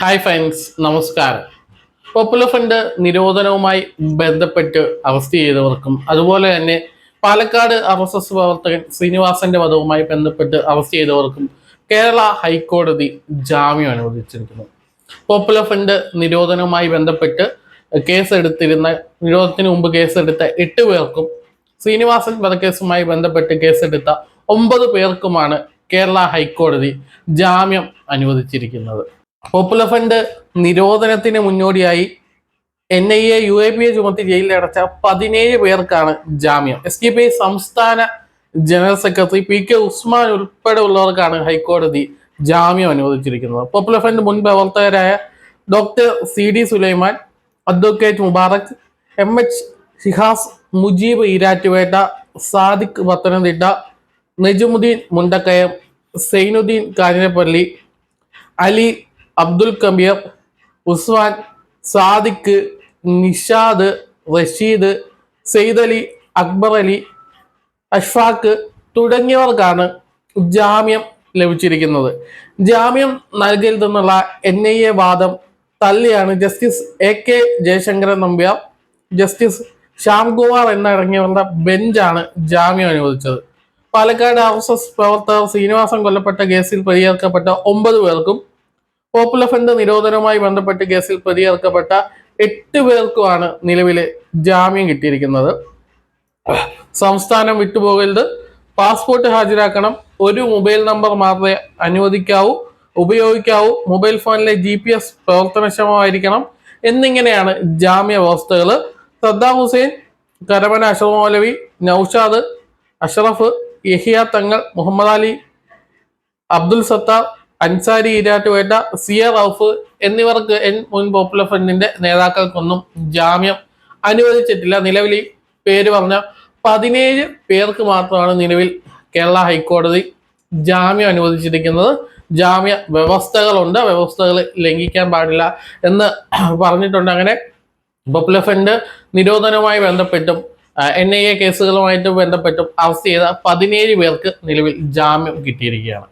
Hi friends നമസ്കാരം. Popular front നിരോധനവുമായി ബന്ധപ്പെട്ട് അറസ്റ്റ് ചെയ്തവർക്കും അതുപോലെ തന്നെ പാലക്കാട് ആർ എസ് എസ് പ്രവർത്തകൻ ശ്രീനിവാസന്റെ വധവുമായി ബന്ധപ്പെട്ട് അറസ്റ്റ് ചെയ്തവർക്കും കേരള ഹൈക്കോടതി ജാമ്യം അനുവദിച്ചിരിക്കുന്നു. പോപ്പുലർ ഫണ്ട് നിരോധനവുമായി ബന്ധപ്പെട്ട് കേസെടുത്തിരുന്ന നിരോധനത്തിന് മുമ്പ് കേസെടുത്ത എട്ട് പേർക്കും ശ്രീനിവാസൻ വധക്കേസുമായി ബന്ധപ്പെട്ട് കേസെടുത്ത ഒമ്പത് പേർക്കുമാണ് കേരള ഹൈക്കോടതി ജാമ്യം അനുവദിച്ചിരിക്കുന്നത്. പോപ്പുലർ ഫണ്ട് നിരോധനത്തിന് മുന്നോടിയായി N I A U A P A ചുമത്തി ജയിലിലടച്ച പതിനേഴ് പേർക്കാണ് ജാമ്യം. എസ് ഡി പി സംസ്ഥാന general secretary P K Usman ഉൾപ്പെടെ ഉള്ളവർക്കാണ് ഹൈക്കോടതി ജാമ്യം അനുവദിച്ചിരിക്കുന്നത്. പോപ്പുലർ ഫ്രണ്ട് മുൻ പ്രവർത്തകരായ doctor C D Sulaiman advocate Mubarak M H Shihas Mujeeb Erattupetta Sadiq Pathanamthitta Najumuddin Mundakayam Sainuddin Kanjirappally Ali Abdul Kabeer Usman Sadiq Nishad Rasheed Syed Ali Akbar Ali Ashfaq തുടങ്ങിയവർക്കാണ് ജാമ്യം ലഭിച്ചിരിക്കുന്നത്. ജാമ്യം നൽകരുതെന്നുള്ള N I A വാദം തള്ളിയാണ് justice A K Jayasankaran Nambiar. Justice Shyamkumar എന്നടങ്ങിയവരുടെ ബെഞ്ചാണ് ജാമ്യം അനുവദിച്ചത്. Palakkad R S S പ്രവർത്തകർ ശ്രീനിവാസൻ കൊല്ലപ്പെട്ട കേസിൽ പരിഹരിക്കപ്പെട്ട ഒമ്പത് പേർക്കും പോപ്പുലർ ഫണ്ട് നിരോധനവുമായി ബന്ധപ്പെട്ട് കേസിൽ പ്രതിയേർക്കപ്പെട്ട എട്ട് പേർക്കുമാണ് നിലവിലെ ജാമ്യം കിട്ടിയിരിക്കുന്നത്. സംസ്ഥാനം വിട്ടുപോകരുത്. പാസ്പോർട്ട് ഹാജരാക്കണം. ഒരു മൊബൈൽ നമ്പർ മാത്രമേ അനുവദിക്കാവൂ ഉപയോഗിക്കാവൂ. മൊബൈൽ ഫോണിലെ ജി പി എസ് പ്രവർത്തനക്ഷമമായിരിക്കണം എന്നിങ്ങനെയാണ് ജാമ്യ വ്യവസ്ഥകൾ സദ്ദാം ഹുസൈൻ കരമന അഷറഫ് മൗലവി നൌഷാദ് അഷറഫ് യഹിയ തങ്ങൾ മുഹമ്മദ് അലി അബ്ദുൽ സത്താർ അൻസാരി ഈരാറ്റുപേട്ട സിയ റൌഫ് എന്നിവർക്ക് എൻ മുൻ പോപ്പുലർ ഫ്രണ്ടിന്റെ നേതാക്കൾക്കൊന്നും ജാമ്യം അനുവദിച്ചിട്ടില്ല. നിലവിൽ പേര് പറഞ്ഞ പതിനേഴ് പേർക്ക് മാത്രമാണ് നിലവിൽ കേരള ഹൈക്കോടതി ജാമ്യം അനുവദിച്ചിരിക്കുന്നത്. ജാമ്യ വ്യവസ്ഥകളുണ്ട്. വ്യവസ്ഥകൾ ലംഘിക്കാൻ പാടില്ല എന്ന് പറഞ്ഞിട്ടുണ്ട്. അങ്ങനെ പോപ്പുലർ ഫ്രണ്ട് നിരോധനവുമായി ബന്ധപ്പെട്ടും എൻ ഐ എ കേസുകളുമായിട്ട് ബന്ധപ്പെട്ടും അറസ്റ്റ് ചെയ്ത പതിനേഴ് പേർക്ക് നിലവിൽ ജാമ്യം കിട്ടിയിരിക്കുകയാണ്.